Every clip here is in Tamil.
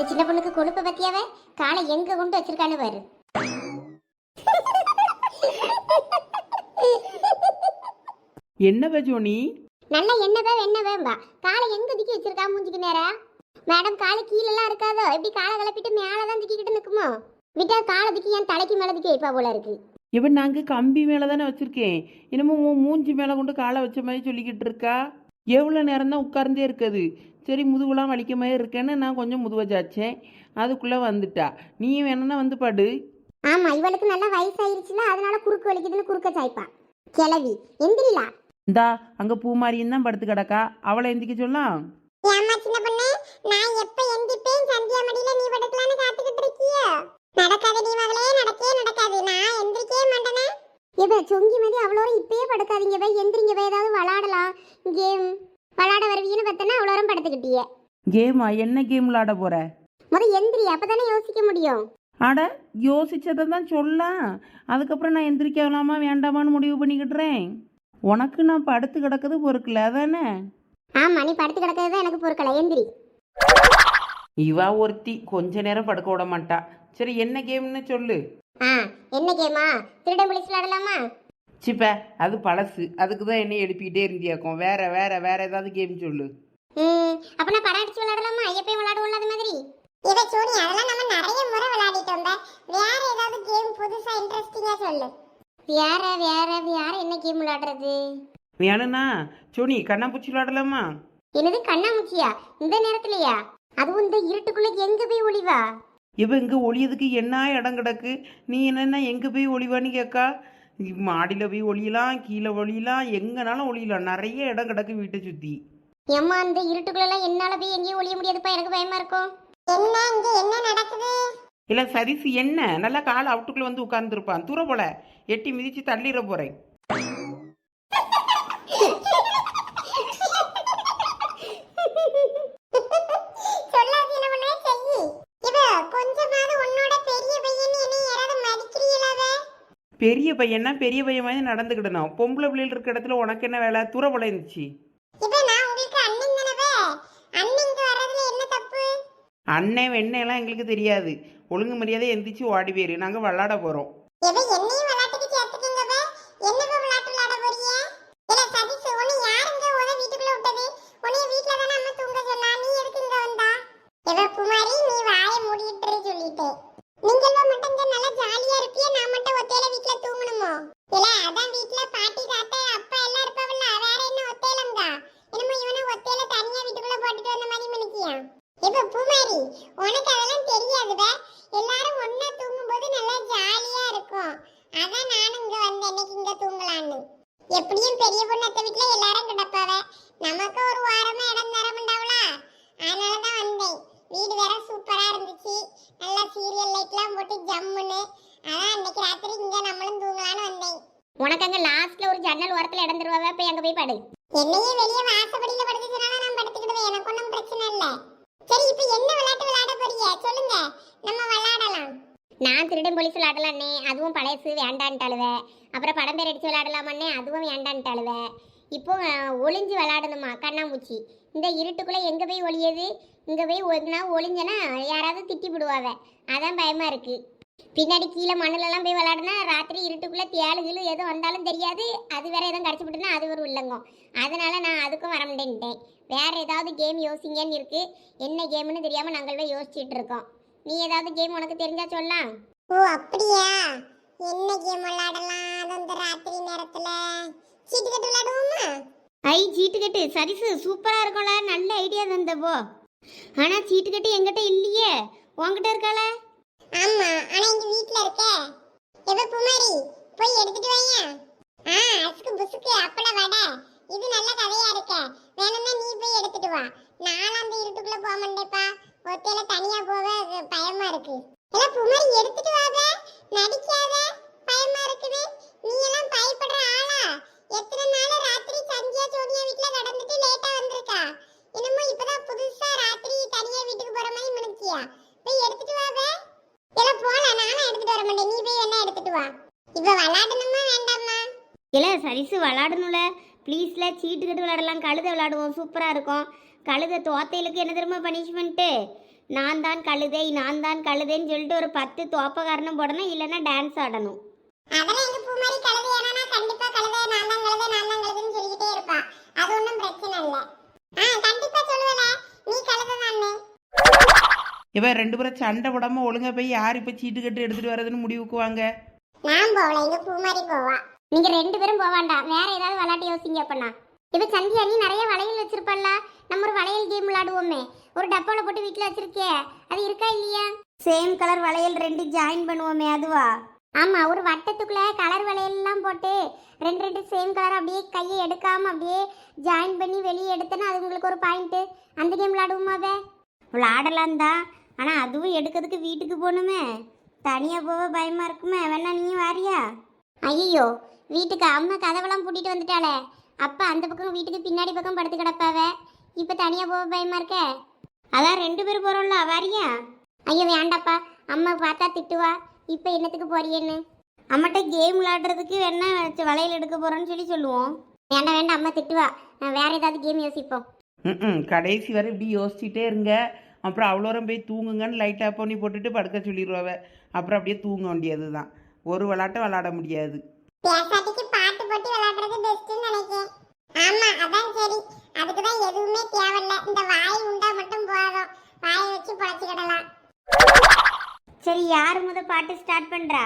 இந்த சின்ன பொண்ணுக்கு கொழுப்ப பத்தியாவ? காலை எங்க கொண்டு வச்சிருக்கான்னு பாரு. என்ன ஜோனி? நல்ல எண்ணவே எண்ணவேம்பா காலை எங்க திக்கி வச்சிருக்கா மூஞ்சிக்கு நேரா? மேடம் காலை கீழெல்லாம் இருக்காதோ? எப்படி காலை கிளப்பிட்டு மேலே தான் திக்கிக்கிட்டு நிற்குமோ விட்டா காலை திக்கி என் தலைக்கு மேலே திக்கி வைப்பா போல இருக்கு. இவன் நாங்கள் கம்பி மேலே தானே வச்சுருக்கேன் உன் மூஞ்சி மேலே கொண்டு காலை வச்ச மாதிரி சொல்லிக்கிட்டு இருக்கா? எவ்வளோ நேரம் தான் உட்கார்ந்தே இருக்குது. சரி முதுகுலாம் வலிக்க மாதிரி இருக்கேன்னு நான் கொஞ்சம் முதுவை சாச்சேன் அதுக்குள்ளே வந்துட்டா. நீயும் வேணும்னா வந்து பாடு. ஆமா இவளுக்கு நல்லா வயசாயிருச்சுல அதனால குறுக்கு வலிக்குதுன்னு குறுக்க சாய்ப்பா. கிளவி எந்திரிலா இந்தா அங்கே பூமாரியும் தான் படுத்து கிடக்கா. அவளை எந்திக்க சொல்லலாம் ஏம்மா சின்ன பொண்ணு நான் எப்ப எந்திப்பேன்? சந்தியா மடியில நீ படுக்கலான்னு காத்துக்கிட்டு இருக்கிய? நடக்காது நீ மகளே நடக்கவே நடக்காது. நான் எந்திரிக்கவே மாட்டேனே. இவ சொங்கி மதி அவ்வளோ இப்பயே படுக்காதீங்க. வே எந்திரிங்க வே ஏதாவது கேம் விளாட வருவீன்னு பார்த்தனா அவ்வளோ நேரம் படுத்துக்கிட்டிய. கேமா என்ன கேம் விளாட போற? முத எந்திரி அப்பதானே யோசிக்க முடியும். அட யோசிச்சதை தான் சொல்லலாம். அதுக்கப்புறம் நான் எந்திரிக்கலாமா வேண்டாமான்னு முடிவு பண்ணிக்கிட்டுறேன். உனக்கு நான் படுத்து கிடக்குது பொறுக்கல அதானே? ஆமா நீ படுத்து கிடக்கிறது தான் எனக்கு பொறுக்கல. எந்திரி. இவா ஒருத்தி கொஞ்ச நேரம் படுக்க விட மாட்டா. சரி என்ன கேம்னு சொல்லு. ஆ என்ன கேமா? திருடன் போலீஸ் விளாடலாமா சிப்ப அது பழசு. அதுக்கு தான் என்ன எழுப்பிக்கிட்டே இருந்தியாக்கும். வேற வேற வேற ஏதாவது கேம் சொல்லு. ம் அப்ப நான் படம் அடிச்சு விளையாடலாமா? எப்பயும் விளையாடுவோம்ல அது மாதிரி. இவ சோனி அதெல்லாம் நம்ம நிறைய முறை விளையாடிட்டோம் வேற ஏதாவது கேம் புதுசா இன்ட்ரெஸ்டிங்கா சொல்லு. வேற வேற வேற என்ன கேம் விளையாடுறது? வேணும்னா சோனி கண்ணாப்பூச்சி விளாடலாமா என்னது கண்ணாமூச்சியா இந்த நேரத்துலயா? அதுவும் இந்த இருட்டுக்குள்ள எங்க போய் ஒளிவா? இவ இங்க ஒளியதுக்கு என்ன இடம் கிடக்கு? நீ என்னென்ன எங்க போய் ஒளிவான்னு கேட்கா மாடியில் போய் ஒளியலாம் கீழே ஒளியலாம் எங்கனாலும் ஒளியலாம். நிறைய இடம் கிடக்கு வீட்டை சுற்றி ஏம்மா அந்த இருட்டுக்குள்ள எல்லாம் என்னால போய் எங்கேயும் ஒளிய முடியாதுப்பா. எனக்கு பயமா இருக்கும். என்ன இங்க என்ன நடக்குது? இல்லை சரிசு என்ன? நல்லா கால் அவுட்டுக்குள்ளே வந்து உட்கார்ந்துருப்பான். தூர போல. எட்டி மிதிச்சு தள்ளிட போகிறேன் சொல்லாது என்ன பண்ணே செய்யி இவ கொஞ்சமாவது உன்னோட பெரிய பையன் என்ன யாராவது மதிக்கிறீங்களாவே பெரிய பையனா பெரிய பையன் மாதிரி நடந்துக்கிடணும். பொம்பளை பிள்ளைகள் இருக்க இடத்துல உனக்கு என்ன வேலை? தூர தப்பு? அண்ணன் வெண்ணெல்லாம் எங்களுக்கு தெரியாது. ஒழுங்கு மரியாதை எந்திரிச்சு ஓடி போயிரு. நாங்கள் விளாட போகிறோம் இவ என்னையும் விளையாட்டுக்கு சேர்த்துக்கங்கவே என்னப்ப விளையாட்டு விளையாட போறீங்க இல்ல சதீஷ் உன்னை யாருங்க உன வீட்டுக்குள்ள விட்டது உன்னைய வீட்ல தானே அம்மா தூங்க சொன்னா நீ எதுக்கு இங்க வந்தா இவ குமாரி நீ வாயை மூடிட்டு இரு சொல்லிட்டேன் நீங்க எல்லாம் மட்டும் இங்க நல்லா ஜாலியா இருப்பிய நான் மட்டும் ஒத்தையில வீட்ல தூங்கணுமோ இல்ல அதான் வீட்ல பாட்டி தாத்தா அப்பா எல்லாம் இருப்பவல்ல வேற என்ன ஒத்தையிலங்க என்னமோ இவனை ஒத்தையில தனியா வீட்டுக்குள்ள போட்டுட்டு வந்த மாதிரி மணிக்கியா இப்ப பூமாரி உனக்கு அதெல்லாம் தெரியாதுவே எல்லாரும் ஒண்ணா தூங்கும்போது நல்லா ஜாலியா இருக்கும் அதான் நானும் இங்க வந்தேன் இன்னைக்கு இங்க தூங்கலான்னு எப்படியும் பெரிய பொண்ணு அத்தை வீட்டுல எல்லாரும் கிடப்பாவ நமக்கு ஒரு வாரமா இடம் தர மாட்டாவளா அதனாலதான் வந்தேன் வீடு வேற சூப்பரா இருந்துச்சு நல்லா சீரியல் லைட்லாம் போட்டு ஜம்முன்னு. அதான் இன்னைக்கு ராத்திரி இங்க நம்மளும் தூங்கலான்னு வந்தேன். உனக்கு அங்க லாஸ்ட்ல ஒரு ஜன்னல் ஓரத்துல இடம் தருவாவே போய் அங்க போய் படு. என்னையே வெளியே வாசப்படியில படுக்க சொன்னாலும் நான் படுத்துக்கிடுவேன். எனக்கு ஒன்றும் பிரச்சனை இல்லை. சரி இப்போ என்ன விளையாட்டு விளையாட போறீங்க சொல்லுங்க. நம்ம விளையாடலாம். நான் திருடன் போலீஸ் விளையாடலான்னே அதுவும் பழசு வேண்டான்ட்டாளுவ. அப்புறம் படம் பேர் அடிச்சு விளையாடலாமன்னே அதுவும் வேண்டான்ட்டாளுவ. இப்போ ஒளிஞ்சு விளையாடணுமா? கண்ணாமூச்சி. இந்த இருட்டுக்குள்ள எங்க போய் ஒளியது? இங்க போய் ஒழுங்கினா ஒளிஞ்சனா யாராவது திட்டி விடுவாவ. அதான் பயமா இருக்கு. பின்னாடி கீழே மண்ணுலலாம் போய் விளையாடுனா ராத்திரி இருட்டுக்குள்ள தேளு கீழு எதுவும் வந்தாலும் தெரியாது. அது வேற எதுவும் கடிச்சு விட்டுனா அது ஒரு வில்லங்கம் அதனால நான் அதுக்கும் வர முடியன்ட்டேன் வேற ஏதாவது கேம் யோசிங்கன்னு இருக்கு. என்ன கேம்னு தெரியாம நாங்கள் போய் யோசிச்சுட்டு இருக்கோம். நீ ஏதாவது கேம் உனக்கு தெரிஞ்சா சொல்லலாம். ஓ அப்படியா? என்ன கேம் விளையாடலாம்? அது அந்த ராத்திரி நேரத்துல. சீட்டு கட்டு விளையாடுவோமா? ஐ சீட்டு கட்டு. சரிசு சூப்பரா இருக்கும்ல. நல்ல ஐடியா தந்தப்போ ஆனா சீட்டு கட்டு என்கிட்ட இல்லையே. உன்கிட்ட இருக்கால ஆமா ஆனா எங்க வீட்ல இருக்க. எவ குமாரி போய் எடுத்துட்டு வாயா? ஆ அசுக்கு புசுக்கு அப்பள வடை. இது நல்ல கதையா இருக்க. வேணும்னா நீ போய் எடுத்துட்டு வா. நான் அந்த இருட்டுக்குள்ள போக மாட்டேப்பா. ஒத்தையில தனியா போக பயமா இருக்கு. இல்ல குமாரி எடுத்துட்டு வாத. நடிக்காத. பயமா இருக்குது. நீ எல்லாம் பயப்படுற ஆளா? எத்தனை நாள் ராத்திரி சந்தியா சோனியா வீட்ல நடந்துட்டு லேட்டா வந்திருக்கா என்னமோ இப்பதான் புதுசா ராத்திரி தனியா வீட்டுக்கு போற மாதிரி மனுக்கியா போய் எடுத்துட்டு வாத இல்ல போல நானும் எடுத்துட்டு வர மாட்டேன் நீ போய் என்ன எடுத்துட்டு வா இப்ப விளையாடணுமா வேண்டாமா இல்ல சரிசு விளாடணும்ல ப்ளீஸ்ல சீட்டு கட்டு விளையாடலாம். கழுதை விளையாடுவோம். சூப்பராக இருக்கும். கழுதை தோத்தைகளுக்கு என்ன தெரியுமா பனிஷ்மெண்ட்டு நான் தான் கழுதை நான் தான் கழுதைன்னு சொல்லிட்டு ஒரு பத்து தோப்பக்காரனும் போடணும் இல்லைன்னா டான்ஸ் ஆடணும். அதெல்லாம் எங்க பூமாரி கழுது ஏன்னா கண்டிப்பா கழுதை நான் தான் கழுதை நான் தான் கழுதுன்னு சொல்லிக்கிட்டே இருப்பா. அது ஒண்ணும் பிரச்சனை இல்ல. ஆ கண்டிப்பா சொல்லுவல. நீ கழுதை தானே. இவ ரெண்டு பேரும் சண்டை போடாம ஒழுங்கா போய் யார் இப்போ சீட்டு கட்டு எடுத்துட்டு வர்றதுன்னு முடிவுக்கு வாங்க. நான் போகல. எங்க பூமாரி போவா. நீங்க ரெண்டு பேரும் போக வேண்டாம். வேற ஏதாவது விளையாட்டு யோசிங்க அப்பண்ணா இப்ப சந்தியா நீ நிறைய வளையல் வச்சிருப்பல்ல? நம்ம ஒரு வளையல் கேம் விளையாடுவோமே. ஒரு டப்பால போட்டு வீட்ல வச்சிருக்கே அது இருக்கா இல்லையா? சேம் கலர் வளையல் ரெண்டு ஜாயின் பண்ணுவோமே அதுவா? ஆமா ஒரு வட்டத்துக்குள்ள கலர் வளையல் எல்லாம் போட்டு ரெண்டு ரெண்டு சேம் கலர் அப்படியே கையை எடுக்காம அப்படியே ஜாயின் பண்ணி வெளியே எடுத்தனா அது உங்களுக்கு ஒரு பாயிண்ட் அந்த கேம் விளையாடுவோமாவே விளையாடலாம் தான். ஆனா அதுவும் எடுக்கிறதுக்கு வீட்டுக்கு போகணுமே. தனியா போக பயமா இருக்குமே. வேணா நீயும் வாரியா? ஐயோ வீட்டுக்கு அம்மா கதவெல்லாம் பூட்டிட்டு வந்துட்டாளே. அப்பா அந்த பக்கம் வீட்டுக்கு பின்னாடி பக்கம் படுத்து கிடப்பாவ. இப்போ தனியாக போக பயமா இருக்க? அதான் ரெண்டு பேரும் போகிறோம்ல வாரியா? ஐயோ வேண்டாப்பா. அம்மா பார்த்தா திட்டுவா. இப்போ என்னத்துக்கு போறியேன்னு? அம்மாட்ட கேம் விளையாடுறதுக்கு என்ன வளையல் எடுக்க போகிறோன்னு சொல்லி சொல்லுவோம். வேண்டாம் வேண்டாம் அம்மா திட்டுவா. நான் வேற ஏதாவது கேம் யோசிப்போம். ம் கடைசி வரை இப்படி யோசிச்சுட்டே இருங்க. அப்புறம் அவ்வளோரம் போய் தூங்குங்கன்னு லைட்டாக பண்ணி போட்டுட்டு படுக்க சொல்லிடுவாவ அப்புறம் அப்படியே தூங்க வேண்டியது தான் ஒரு விளாட்டம் விளாட முடியாது. பேசாட்டிக்கு பாட்டு போட்டு விளையாடுறது பெஸ்ட்னு நினைக்கிறேன். ஆமா அதான் சரி. அதுக்கு தான் எதுவுமே தேவையில்ல. இந்த வாய் உண்டா மட்டும் போதும். வாயை வச்சு பொழைச்சிக்கிடலாம். சரி யார் முத பாட்டு ஸ்டார்ட் பண்றா?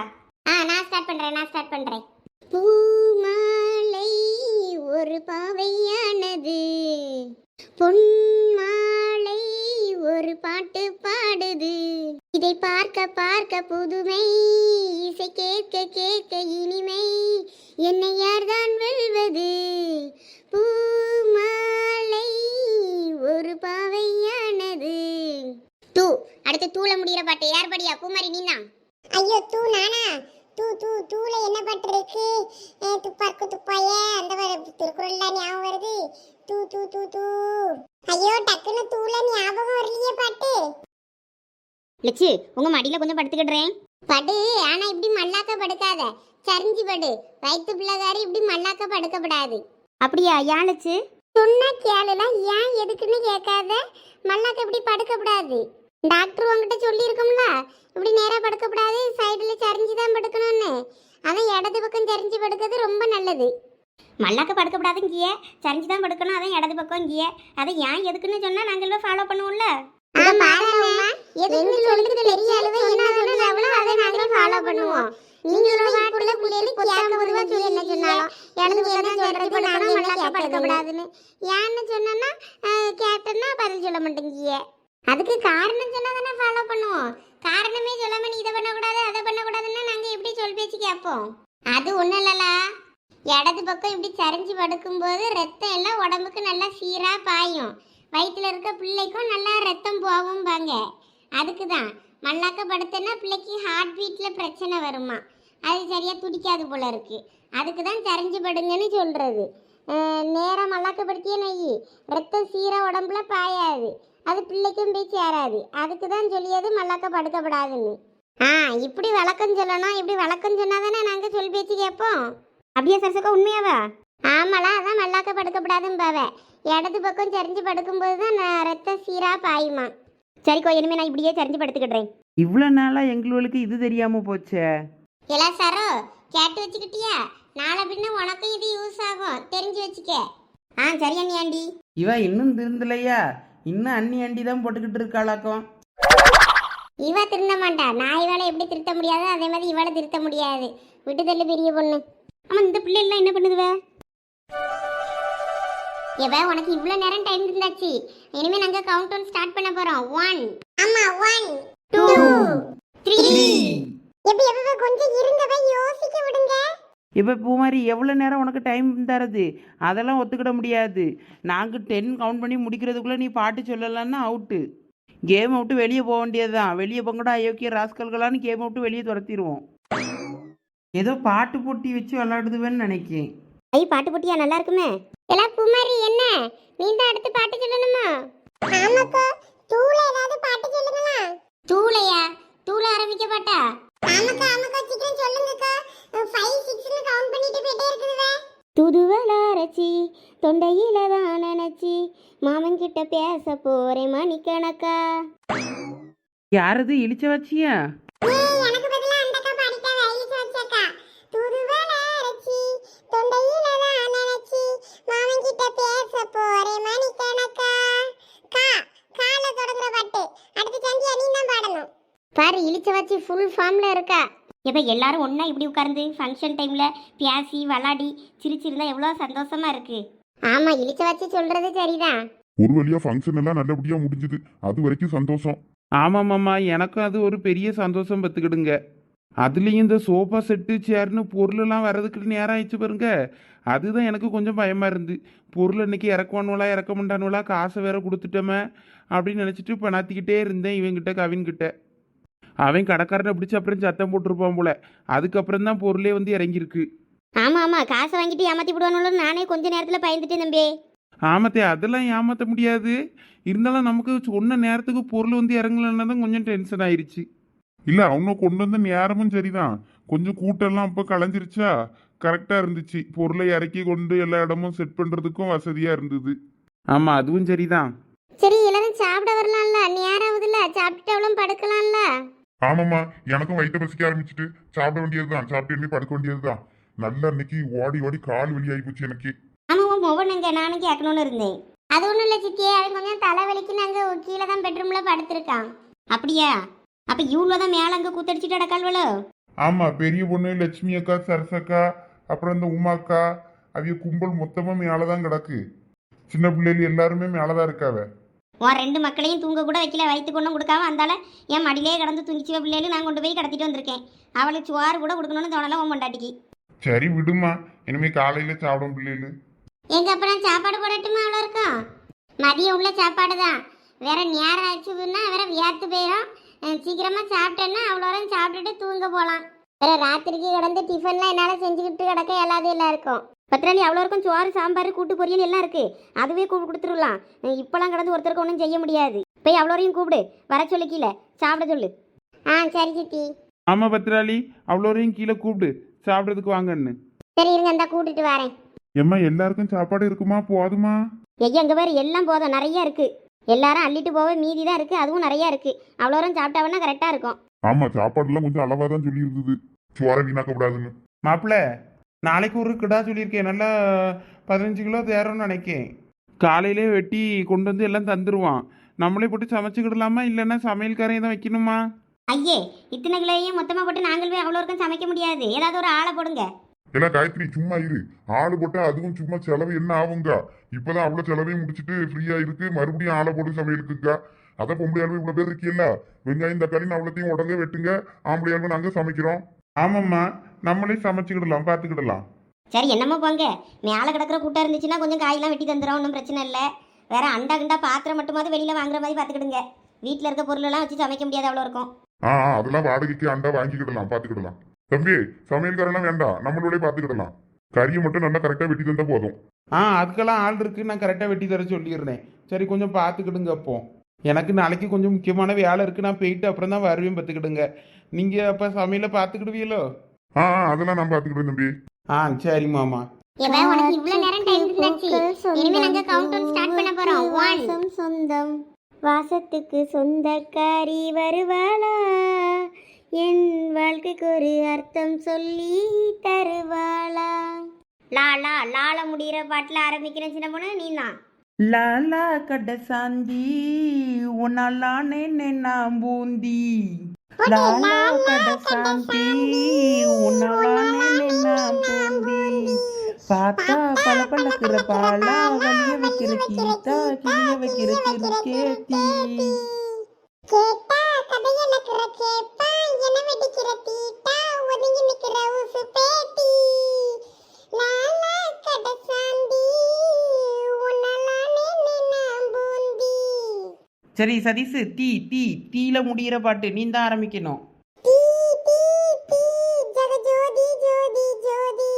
ஆ நான் ஸ்டார்ட் பண்றேன் நான் ஸ்டார்ட் பண்றேன். பூமாலை ஒரு பாவையானது. பொன்மாலை ஒரு பாட்டு பாடுது. இதை பார்க்க பார்க்க புதுமை. இசை கேட்க கேட்க இனிமை. என்னை யார்தான் வெல்வது? பூமாலை ஒரு பாவையானது. தூ அடுத்து தூள முடிகிற பாட்டு. யார் படியா? பூமாரி நீனா? ஐயோ தூ நானா? தூ தூ தூள என்ன பாட்டு இருக்கு? துப்பாக்கு துப்பாய அந்த வர- திருக்குறள்ல ஞாபகம் வருது. தூ தூ தூ தூ. ஐயோ டக்குன்னு தூள ஞாபகம் வரலையே பாட்டு. லட்சு உங்க மடியில கொஞ்சம் படுத்துக்கிடுறேன். படு ஆனா இப்படி மல்லாக்க படுக்காத. சரிஞ்சு படு. வயிற்று பிள்ளைகாரி இப்படி மல்லாக்க படுக்கப்படாது. அப்படியா? ஏன் லட்சு? சொன்னா கேளுலாம் ஏன் எதுக்குன்னு கேட்காத? மல்லாக்க இப்படி படுக்கப்படாது. டாக்டர் உங்ககிட்ட சொல்லி இருக்கும்ல இப்படி நேரா படுக்கப்படாது சைடுல சரிஞ்சு தான் படுக்கணும்னு. அதான் இடது பக்கம் சரிஞ்சு படுக்கிறது ரொம்ப நல்லது. மல்லாக்க படுக்கப்படாதுங்கிய. சரிஞ்சு தான் படுக்கணும் அதான் இடது பக்கம் இங்கிய அதை ஏன் எதுக்குன்னு சொன்னா நாங்களும் ஃபாலோ பண்ணுவோம்ல. எதுக்கு சொல்லுறது தெரியாதவ என்ன சொன்னாங்களோ அதை நாங்களே ஃபாலோ பண்ணுவோம். நீங்களும் வாட்டுல பிள்ளைகளுக்கு கேட்க பொதுவா சொல்லி என்ன சொன்னாலும். இடது பக்கம் சொல்றது? நானும் மல்லாக்க படுக்கப்படாதுன்னு ஏன்னு சொன்னா கேட்டேன்னா பதில் சொல்ல மாட்டேங்கிய. அதுக்கு காரணம் சொன்னா தானே ஃபாலோ பண்ணுவோம். காரணமே சொல்லாம நீ இதை பண்ணக்கூடாது அதை பண்ணக்கூடாதுன்னா நாங்க எப்படி சொல் பேச்சு கேட்போம்? அது ஒண்ணும் இல்லலா. இடது பக்கம் இப்படி சரிஞ்சு படுக்கும்போது ரத்தம் எல்லாம் உடம்புக்கு நல்லா சீரா பாயும். வயிற்றில் இருக்க பிள்ளைக்கும் நல்லா ரத்தம் போகும் பாங்க. அதுக்கு தான் மல்லாக்க படுத்தனா பிள்ளைக்கு ஹார்ட் பீட்டில் பிரச்சனை வருமா. அது சரியாக துடிக்காது போல இருக்கு. அதுக்கு தான் சரிஞ்சு படுங்கன்னு சொல்கிறது நேராக மல்லாக்கப்படுத்தியே நெய். ரத்தம் சீராக உடம்புல பாயாது. அது பிள்ளைக்கும் போய் சேராது. அதுக்கு தான் சொல்லியது மல்லாக்க படுக்கப்படாதுன்னு. ஆ இப்படி விளக்கம் சொல்லணும். இப்படி விளக்கம் சொன்னாதானே நாங்கள் சொல் பேச்சு கேட்போம்? அப்படியே சரசக்கா உண்மையாவா? ஆமாலா அதான் மல்லாக்க படுக்கப்படாதுன்னு பாவ இடது பக்கம் சரிஞ்சு படுக்கும்போது தான் நான் ரத்தம் சீரா பாயுமா சரிக்கோ இனிமே நான் இப்படியே சரிஞ்சு படுத்துக்கிடுறேன். இவ்வளோ நாளாக எங்களுக்கு இது தெரியாமல் போச்சே? எல்லா சாரோ கேட்டு வச்சுக்கிட்டியா? நாளை பின்ன உனக்கும் இது யூஸ் ஆகும். தெரிஞ்சு வச்சுக்க. ஆ சரி அண்ணியாண்டி இவ இன்னும் திருந்தலையா? இன்னும் அண்ணி அண்டி தான் போட்டுக்கிட்டு இருக்காளாக்கும். இவ திருந்த மாட்டா. நான் இவளை எப்படி திருத்த முடியாதோ அதே மாதிரி இவளை திருத்த முடியாது. விட்டு தள்ளு பெரிய பொண்ணு. ஆமா இந்த பிள்ளை எல்லாம் என்ன பண்ணுதுவ? எவ உனக்கு இவ்வளவு நேரம் டைம் இருந்தாச்சு. இனிமே நாங்க கவுண்ட் டவுன் ஸ்டார்ட் பண்ண போறோம். ஒன் ஆமா ஒன் டூ த்ரீ எப்படி எப்படி கொஞ்சம் இருந்தவ யோசிக்க விடுங்க. இப்போ பூமாரி எவ்வளோ நேரம் உனக்கு டைம் தரது? அதெல்லாம் ஒத்துக்கிட முடியாது. நாங்கள் டென் கவுண்ட் பண்ணி முடிக்கிறதுக்குள்ளே நீ பாட்டு சொல்லலைன்னா அவுட்டு கேம் விட்டு வெளியே போக வேண்டியது தான் வெளியே போங்கடா அயோக்கிய ராஸ்கல்களான்னு கேம் விட்டு வெளியே துரத்திடுவோம். ஏதோ பாட்டு போட்டி வச்சு விளாடுதுவேன்னு நினைக்கேன். ஐ பாட்டு போட்டியா? நல்லா இருக்குமே. எல்லாம் குமாரி என்ன? நீ தான் அடுத்து பாட்டு சொல்லணுமா? ஆமாக்கா. தூள ஏதாவது பாட்டு சொல்லுங்களா? தூளையா? தூள ஆரம்பிக்க பாட்டா? ஆமாக்கா ஆமாக்கா. சீக்கிரம் சொல்லுங்கக்கா. ஃபைவ் சிக்ஸ்னு கவுண்ட் பண்ணிட்டு போயிட்டே இருக்குதுவே. துதுவல அரைச்சி தொண்டையில தான் நினைச்சி மாமன் கிட்ட பேச போறேன் மணிக்கணக்கா. யாரது இழிச்ச வச்சியா? ஃபார்ம்ல இருக்கா? எப்ப எல்லாரும் ஒண்ணா இப்படி உட்கார்ந்து ஃபங்க்ஷன் டைம்ல பேசி விளாடி சிரிச்சிருந்தா எவ்வளோ சந்தோஷமா இருக்கு. ஆமா இழிச்ச வச்சு சொல்றது சரிதான் ஒரு வழியா ஃபங்க்ஷன் எல்லாம் நல்லபடியா முடிஞ்சுது. அது வரைக்கும் சந்தோஷம். ஆமாம்மாம்மா எனக்கும் அது ஒரு பெரிய சந்தோஷம் பத்துக்கிடுங்க. அதுலேயும் இந்த சோஃபா செட்டு சேர்னு பொருளெல்லாம் வர்றதுக்கு நேரம் ஆயிடுச்சு பாருங்க. அதுதான் எனக்கு கொஞ்சம் பயமாக இருந்து. பொருள் இன்னைக்கு இறக்குவானுவலா இறக்க மாட்டானுவலா காசை வேற கொடுத்துட்டோமே அப்படின்னு நினச்சிட்டு பணாத்திக்கிட்டே இருந்தேன் இவங்கிட்ட கவின்கிட்ட. அவன் கடைக்காரனை பிடிச்சி அப்புறம் சத்தம் போட்டிருப்பான் போல. அதுக்கப்புறம் தான் பொருளே வந்து இறங்கியிருக்கு. ஆமா ஆமா. காசை வாங்கிட்டு ஏமாத்தி விடுவானு நானே கொஞ்ச நேரத்துல பயந்துட்டேன் தம்பி. ஆமாத்தே அதெல்லாம் ஏமாற்ற முடியாது. இருந்தாலும் நமக்கு சொன்ன நேரத்துக்கு பொருள் வந்து இறங்கலன்னா தான் கொஞ்சம் டென்ஷன் ஆயிருச்சு. இல்ல அவங்க கொண்டு வந்த நேரமும் சரிதான். கொஞ்சம் கூட்டம்லாம் அப்ப கலைஞ்சிருச்சா? கரெக்டா இருந்துச்சு. பொருளை இறக்கி கொண்டு எல்லா இடமும் செட் பண்றதுக்கும் வசதியா இருந்தது. ஆமாம் அதுவும் சரிதான். சரி எல்லாரும் சாப்பிட வரலாம்ல. நேரம் ஆகுதுல்ல. சாப்பிட்டுட்டு அவ்வளோ படுக்கலாம்ல. ஆமாம்மா எனக்கும் வயிற்று பசிக்க ஆரம்பிச்சிட்டு சாப்பிட வேண்டியதுதான். சாப்பிட்டு எண்ணி படுக்க வேண்டியதுதான். நல்லா இன்னைக்கு ஓடி ஓடி கால் வலி ஆகி போச்சு எனக்கு. ஆமா உன் மொபனுங்க நானும் கேட்கணும்னு இருந்தேன். அது ஒன்றும் இல்லை சித்தி அவன் கொஞ்சம் தலைவலிக்கு நாங்கள் கீழே தான் பெட்ரூம்ல படுத்திருக்கான். அப்படியா? அப்ப இவ்வளோ தான் மேலே அங்கே கூத்தடிச்சிட்டு அடக்கால்வளோ ஆமா பெரிய பொண்ணு லட்சுமி அக்கா சரசக்கா அப்புறம் இந்த உமா அக்கா அவிய கும்பல் மொத்தமா மேலதான் கிடக்கு. சின்ன பிள்ளைகள் எல்லாருமே மேலதான் இருக்காவ. உன் ரெண்டு மக்களையும் தூங்க கூட வைக்கல வயிற்று கொண்டும் கொடுக்காம அந்தால என் மடியிலே கடந்து தூங்கிச்சுவ பிள்ளைகளும் நான் கொண்டு போய் கடத்திட்டு வந்திருக்கேன். அவளுக்கு சோறு கூட கொடுக்கணும்னு தோணலாம் உன் பொண்டாட்டிக்கு. சரி விடுமா இனிமே காலையில சாப்பிடும் பிள்ளைகள். எங்க அப்புறம் சாப்பாடு போடட்டுமா அவ்வளோ இருக்கும் மதியம் உள்ள சாப்பாடு தான் வேற நேரம் ஆச்சுன்னா வேற வியாத்து போயிடும் சீக்கிரமா சாப்பிட்டேன்னா அவ்வளோ நேரம் சாப்பிட்டுட்டு தூங்க போகலாம் வேற ராத்திரிக்கு கிடந்து டிஃபன்லாம் என்னால் செஞ்சுக்கிட்டு கிடக்க எல்லாது எல்லாம் இருக்கும் பத்திராளி அவ்வளோ இருக்கும் சோறு சாம்பார் கூட்டு பொரியல் எல்லாம் இருக்கு. அதுவே கூப்பிட்டு கொடுத்துடலாம். இப்போலாம் கிடந்து ஒருத்தருக்கு ஒன்றும் செய்ய முடியாது. போய் அவ்வளோரையும் கூப்பிடு. வர சொல்லு கீழே. சாப்பிட சொல்லு. ஆ சரி சித்தி. ஆமாம் பத்ராளி அவ்வளோரையும் கீழே கூப்பிடு. சாப்பிட்றதுக்கு வாங்கன்னு. சரி இருங்க இந்த கூட்டிட்டு வரேன். எம்மா எல்லாருக்கும் சாப்பாடு இருக்குமா? போதுமா? ஐயா அங்கே பேர் எல்லாம் போதும். நிறைய இருக்கு. எல்லாரும் அள்ளிட்டு போக மீதி தான் இருக்கு. அதுவும் நிறைய இருக்கு. அவ்வளோரம் சாப்பிட்டாவன்னா கரெக்டாக இருக்கும். ஆமா சாப்பாடுலாம் கொஞ்சம் அளவா தான் சொல்லி இருந்தது சோற வீணாக்க கூடாதுன்னு மாப்பிள்ள நாளைக்கு ஒரு கிடா சொல்லியிருக்கேன். நல்லா பதினஞ்சு கிலோ தேரோன்னு நினைக்கேன். காலையிலே வெட்டி கொண்டு வந்து எல்லாம் தந்துடுவான் நம்மளே போட்டு சமைச்சுக்கிடலாமா? இல்லைன்னா சமையல்காரையும் தான் வைக்கணுமா? ஐயே இத்தனை கிலோவையும் மொத்தமாக போட்டு நாங்கள் போய் அவ்வளோ இருக்கும் சமைக்க முடியாது. ஏதாவது ஒரு ஆளை போடுங்க. எல்லாம் காயத்ரி சும்மா இரு. ஆளு போட்டா அதுவும் சும்மா செலவு என்ன ஆகுங்க இப்பதான் அவ்வளவு செலவையும் முடிச்சிட்டு ஃப்ரீயா இருக்கு. மறுபடியும் ஆளை போட்டு சமையலுக்குங்க அதை பொம்பளையாளும் இவ்வளவு பேர் இருக்கீல்ல? வெங்காயம் தக்காளி அவ்வளோத்தையும் உடனே வெட்டுங்க. ஆம்பளையாளும் நாங்க சமைக்கிறோம். ஆமாம்மா. நம்மளே சமைச்சுக்கிடலாம் பார்த்துக்கிடலாம். சரி என்னமோ போங்க. மேலே கிடக்கிற கூட்டம் இருந்துச்சுன்னா கொஞ்சம் காயெல்லாம் வெட்டி தந்துடும் ஒன்றும் பிரச்சனை இல்லை. வேற அண்டா கிண்டா பாத்திரம் மட்டுமாவது வெளியில் வாங்குற மாதிரி பார்த்துக்கிடுங்க. வீட்டில் இருக்க பொருளெல்லாம் வச்சு சமைக்க முடியாது அவ்வளோ இருக்கும். ஆ ஆ, அதெல்லாம் வாடகைக்கு அண்டா வாங்கிக்கிடலாம் பார்த்துக்கிடலாம். தம்பி சமையல்காரெல்லாம் வேண்டாம். நம்மளோட பார்த்துக்கிடலாம். கறியை மட்டும் நல்லா கரெக்டாக வெட்டி தந்தா போதும். ஆ அதுக்கெல்லாம் ஆள் இருக்கு நான் கரெக்டாக வெட்டி தர சொல்லிடுறேன் சரி கொஞ்சம் பார்த்துக்கிடுங்க அப்போ. எனக்கு நாளைக்கு கொஞ்சம் முக்கியமான வேலை இருக்கு. நான் போயிட்டு அப்புறம் தான் வருவேன் பார்த்துக்கிடுங்க. நீங்கள் அப்போ சமையலை பார்த்துக்கிடுவீங்களோ? ஆ அதெல்லாம் நான் பார்த்துக்கிடுவேன் தம்பி. ஆ சரி மாமா. இவன் உனக்கு இவ்வளவு நேரம் டைம் இருந்தாச்சு. இனிமே நாங்க கவுண்ட் டவுன் ஸ்டார்ட் பண்ண போறோம். வாசம் சொந்தம். வாசத்துக்கு சொந்தக்காரி வருவாளா? என் வாழ்க்கைக்கு ஒரு அர்த்தம் சொல்லி தருவாளா? லா லா லால முடிகிற பாட்டில் ஆரம்பிக்கிற சின்ன பொண்ணு. நீ தான் லாலா கடை சாந்தி உன்னாலானே நான் பூந்தி. பார்த்தா பல பழக்கிற பாலா வலிய வைக்கிற கீதா கிளிய வைக்கிற கிருக்கேத்தி சரி சதீஷு தீ தீ தீல முடிகிற பாட்டு நீ தான் ஆரம்பிக்கணும் தீ தீ தீ ஜகஜோதி ஜோதி ஜோதி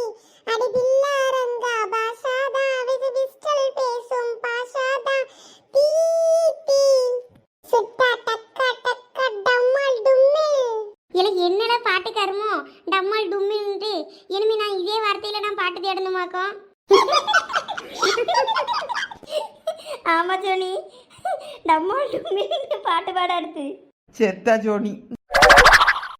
அடி பில்லாரங்கா பாஷாதா விது பிஸ்டல் பேசும் பாஷாதா தீ தீ சுட்டா டக்கா டக்கா டம்மல் டும்மில் எனக்கு என்னடா பாட்டு கருமோ டம்மல் டும்மின்ட்டு இனிமே நான் இதே வார்த்தையில நான் பாட்டு தேடணுமாக்கோ ஆமா சோனி நம்ம டும்மி பாட்டு பாட அடுத்து செத்தா ஜோனி